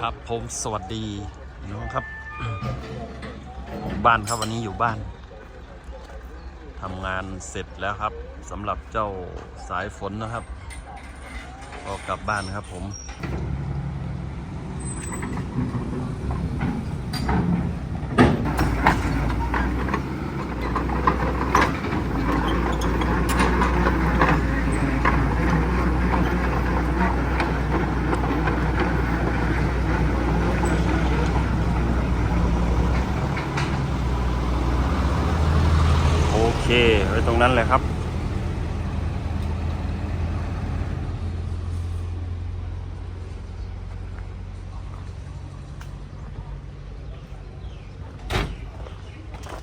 ครับผมสวัสดีน้องครับอยู่บ้านครับวันนี้อยู่บ้านทำงานเสร็จแล้วครับสำหรับเจ้าสายฝนนะครับ ก็กลับบ้านครับผม โอเค ไว้ตรงนั้นเลยครับ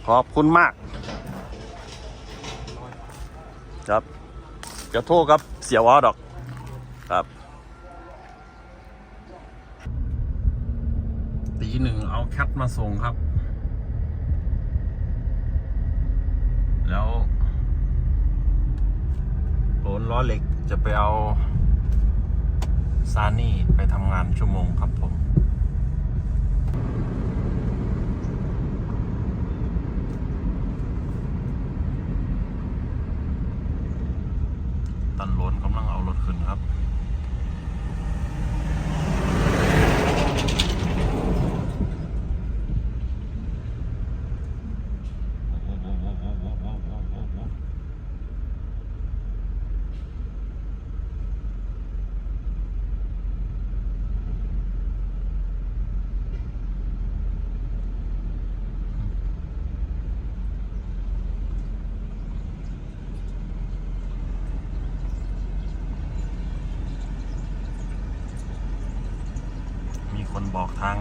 ขอบคุณมาก ครับจะโทษครับเสียวอดอกครับตีหนึ่งเอาแคทมาส่งครับ แล้วโหลนล้อเหล็กจะไปเอาซานี่ไปทำงานชั่วโมงครับผม นล้นกำลังเอารถขึ้นครับ มีคน บอกทาง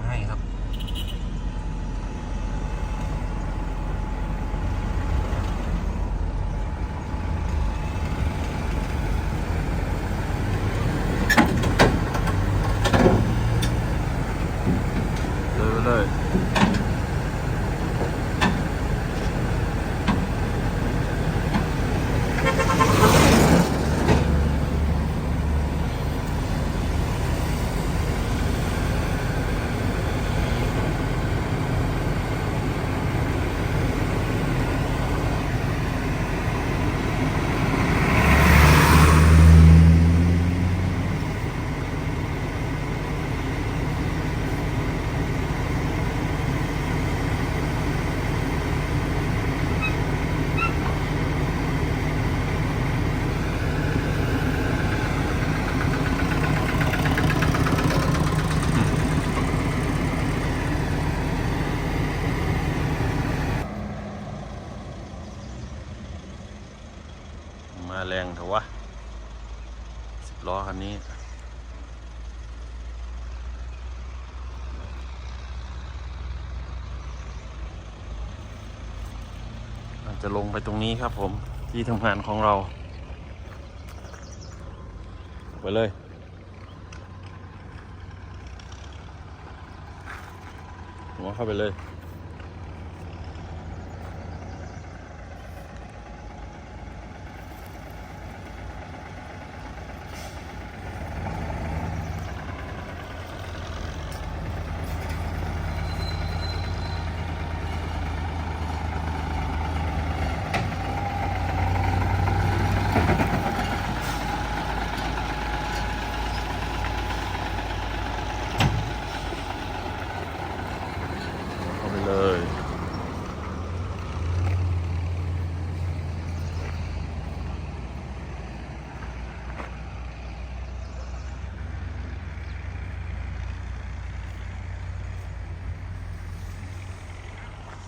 แรงเถอะวะสิบล้อคันนี้จะลงไปตรงนี้ครับผมที่ทำงานของเรา ไปเลยหัวเข้าไปเลย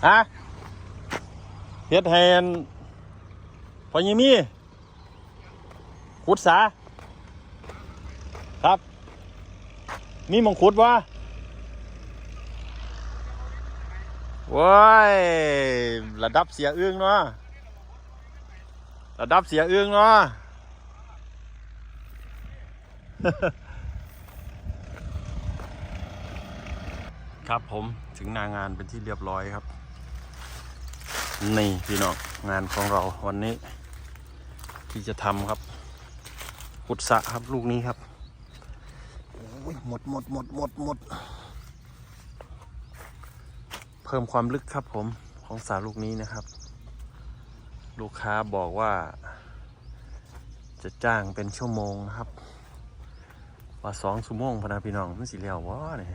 ฮะเฮ็ดแฮนพอยังมีขุดสา ครับ มีมองขุดวะว้ายระดับเสียเอื้องเนาะระดับเสียเอื้องเนาะครับผมถึงหนางานเป็นที่เรียบร้อยครับ นี่พี่น้องงานของเราวันนี้ ที่จะทำครับขุดสะครับลูกนี้ครับหมดหมดหมดหมดหมด เพิ่มความลึกครับผมของสาลูกนี้นะครับ ลูกค้าบอกว่า จะจ้างเป็นชั่วโมงนะครับว่าสองชั่วโมงพนาพี่น้องมันสิเลียววะเนี่ย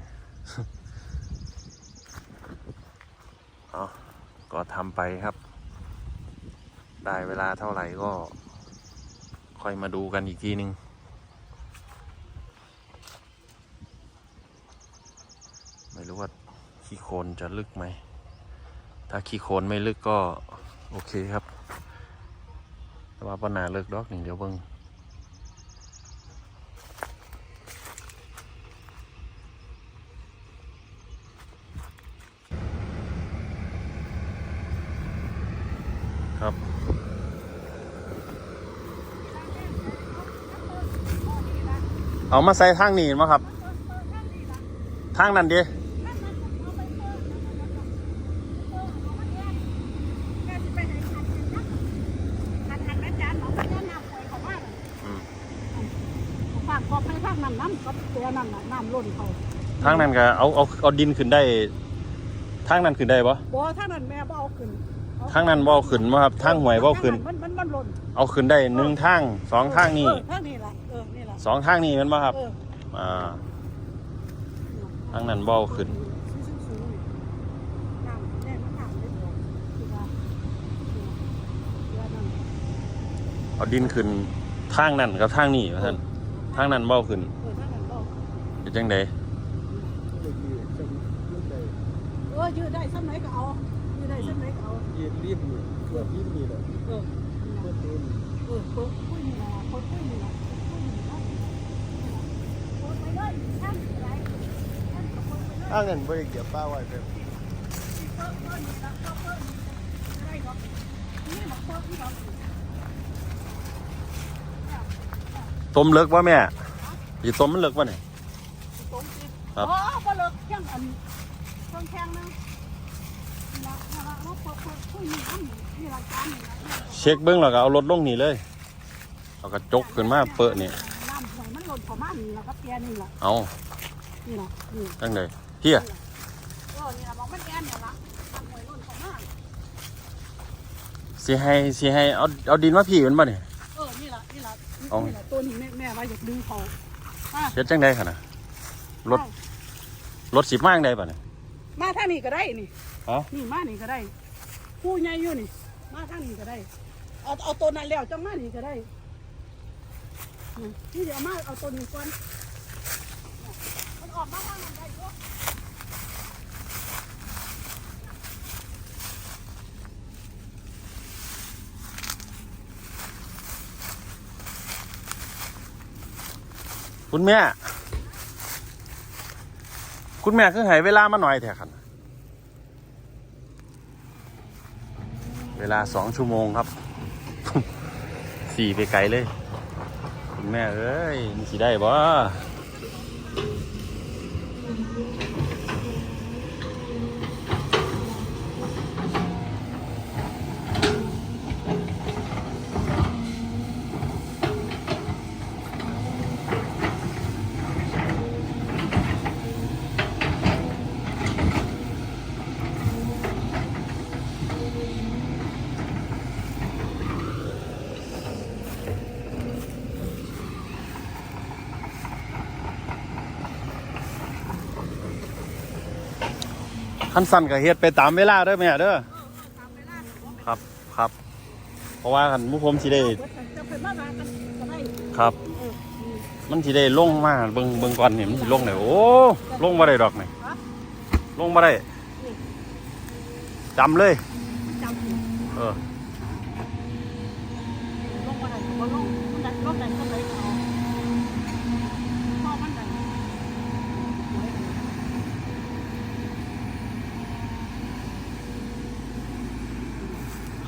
เอ ก็ทำไปครับ ได้เวลาเท่าไหร่ก็ ค่อยมาดูกันอีกทีหนึ่งไม่รู้ว่าขี้โคลนจะลึกไหม ถ้าขี้โคลนไม่ลึกก็ โอเคครับแต่ว่าปัญหาเลิกดอกหนึ่งเดี๋ยวเบิ่งครับ เอามาใส่ทางนี้มั้งครับ ทางนั้นดิอืมฝากกอบให้ทางนั้นน้ำกับเตียนั่นน่ะน้ำล้นเขาทางนั้นก็เอาเอาเอาดินขึ้นได้ ทางนั้นขึ้นได้ปะบ่ทางนั้นแม่บ่เอาขึ้นเอทางนั้นบ่เอาขึ้นมาครับทางหวยบ่เอาขึ้น มันมันมันล้นเอาขึ้นได้หนึ่งทางสองทางนี่เออทางนี้ล่ะเออนี่ ล่ะสองทางนี่แมันบ่ครับ เอออ่า ทางนั้นบ่เอาขึ้น สูงๆน้ำแน่มันน้ำเลยบ่คือว่าเตียนั่นเอาดินขึ้นทางนั้นกับทางนี้ว่าท่านทางนั้นบ่เอาขึ้นเออทางนั้นบ่เป็นจังไดเออยืดได้ซ้ำไหนก็เอายืดได้ซ้ำไหนก็เอายืนริมนี่เกือบริมนี่แหละเออเพื่อตูนเออเปิดคุยนี่ล่ะเปิดคุยนี่ล่ะเปิดคุยนี่ล่ะเปิดไปเลยทางไหนทางก็เปิดไปเลย อ้างเงินบริเกียบป้าไว้เต็มต้มเลิกวะแม่อย่าต้มมันเลิกวะเนี่ยครับอ๋อบ่เลิกแข่งอันเครื่องแข่งนึงนี่ละนี่ละเราเปิดเปิดคุยนี่อันนี้นี่ละจานนี่ละนี่ละเช็คเบิ้งแล้วก็เอารถลงนี่เลยเอากระจกขึ้นมาเปิดนี่น้ำหอยมันหล่นประมาณนี้ละก็เปียนี่ละเอานี่ละนี่จังไดเฮีย เออนี่ละบอกมันแอนเนี่ยละน้ำหอยหล่นประมาณสิให้สิให้เอาเอาดินมาพี่มันบ่เนี่ยเออนี่ละนี่ละเอานี่ละตัวนี้แม่แม่ว่าอยากดึงเขาอะเฮ็ดจังไดขนาดรถรถสิบมากได้ป่ะเนี่ยมาทางนี้ก็ได้นี่ฮะนี่มานี่ก็ได้ผู้ใหญ่อยู่นี่ มาทางนี้ก็ได้ เอาเอาตัวนั้นแล้วจังมานี่ก็ได้นี่นี่เดี๋ยวมาเอาตัวนี้ก่อน คุณแม่ คุณแม่คือให้เวลามาหน่อยแท้คันเวลาสองชั่วโมงครับ สี่ไปไกลเลย คุณแม่เอ้ยมันสิได้บ่ คันสั่นก็เฮ็ดไปตามเวลาเด้อแม่เด้อครับครับ เพราะว่าคันหมุผมสิได้จะเป็นมามากันก็ได้ครับเออนี่มันสิได้ลงมาเบิ่งเบิ่งก่อนนี่มันสิลงได้โอ้ลงบ่ได้ดอกนี่ฮะลงบ่ได้จำเลยจำอยู่เออ ลงมาได้ก็ลงมันได้ลงได้ก็เลยก็เอาพอมันได้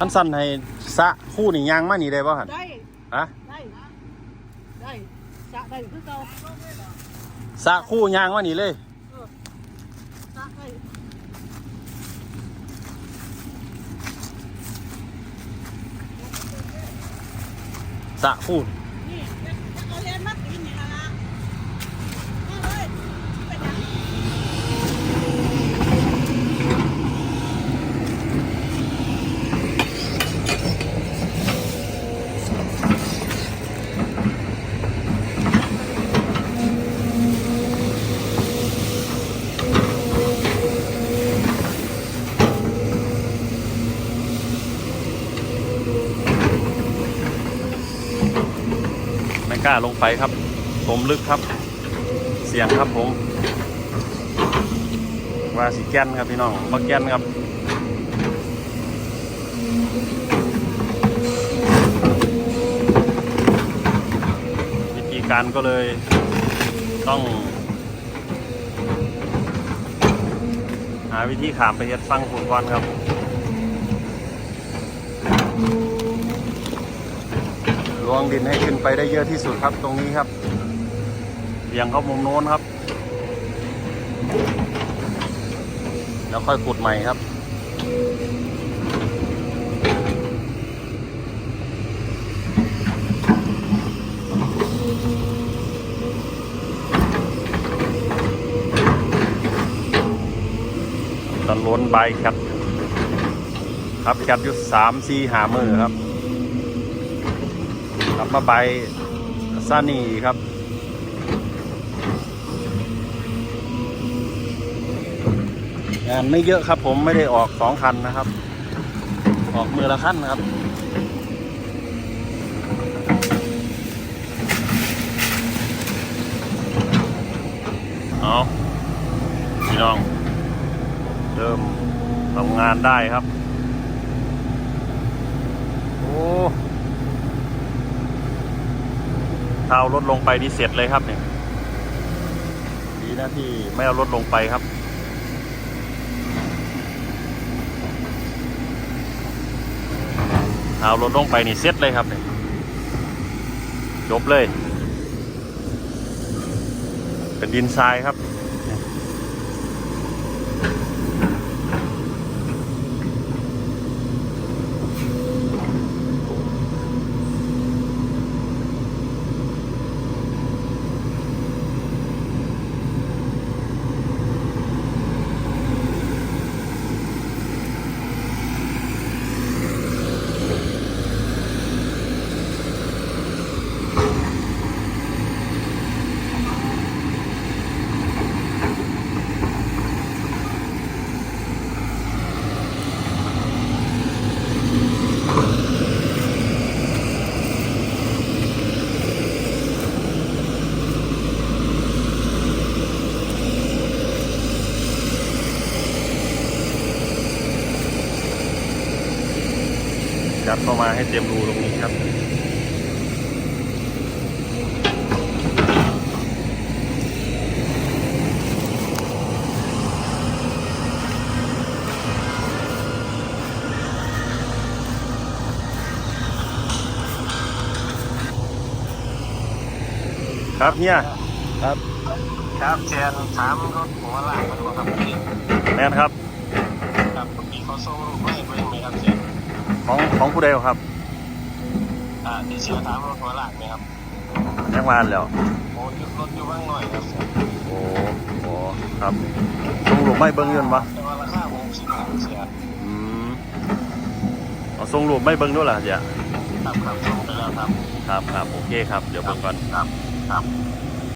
คันสั่นให้สะคู่นี่ยางมานี่ได้บ่หั่นได้ฮะได้ได้จะได้คือเก่าสะคู่ยางมานี่เลยจะได้สะคู่ นี่เอาเรียนมาตีนี่ละละมาเลยไปยัง กล้าลงไปครับสมลึกครับ เสียงครับผม ว่าสีแกนครับพี่น้องมาแกนครับวิธีการก็เลยต้อง หาวิธีขามไปเฮ็ดฟังฝุ่นก่อนครับ วงดินให้ขึ้นไปได้เยอะที่สุดครับตรงนี้ครับเบี่ยงเข้ามุมโน้นครับ แล้วค่อยขุดใหม่ครับตอนล้นใบแคทครับแคทอยู่สามสี่หามือครับ กลับมาใบซานีครับงานไม่เยอะครับผมไม่ได้ออกสองคันนะครับ ออกมือละคันนะครับเอาพี่น้อง เริ่มทำงานได้ครับ โอ้ ถ้าเอารถลงไปนี่เสร็จเลยครับเนี่ยดีนะที่ไม่เอารถลงไปครับถ้าเอารถลงไปนี่เสร็จเลยครับเนี่ยจบเลย เป็นดินทรายครับ ยัดเข้ามาให้เต็มรูตรงนี้ครับ ครับเฮียครับครับเชียนถามรถหัวหลังมันบอกครับพี่แน่นครับ ครับมีเขาส่งรูปให้ ของของผู้ใดครับอ่าที่เชียนถามรถหัวหลังไหมครับแจ้งมาแล้วโอ้ยรถอยู่บ้างหน่อยครับเชียนโอ้โหครับส่งรูปไม่เบิ้งอยืนปะแต่ว่าราคาหกสิบบาทเชียนอืมเอาส่งรูปไม่เบิ้งด้วยล่ะเดี๋ยวครับครับส่งไปแล้วครับครับครับโอเคครับ เดี๋ยวเบิ้งก่อนครับครับ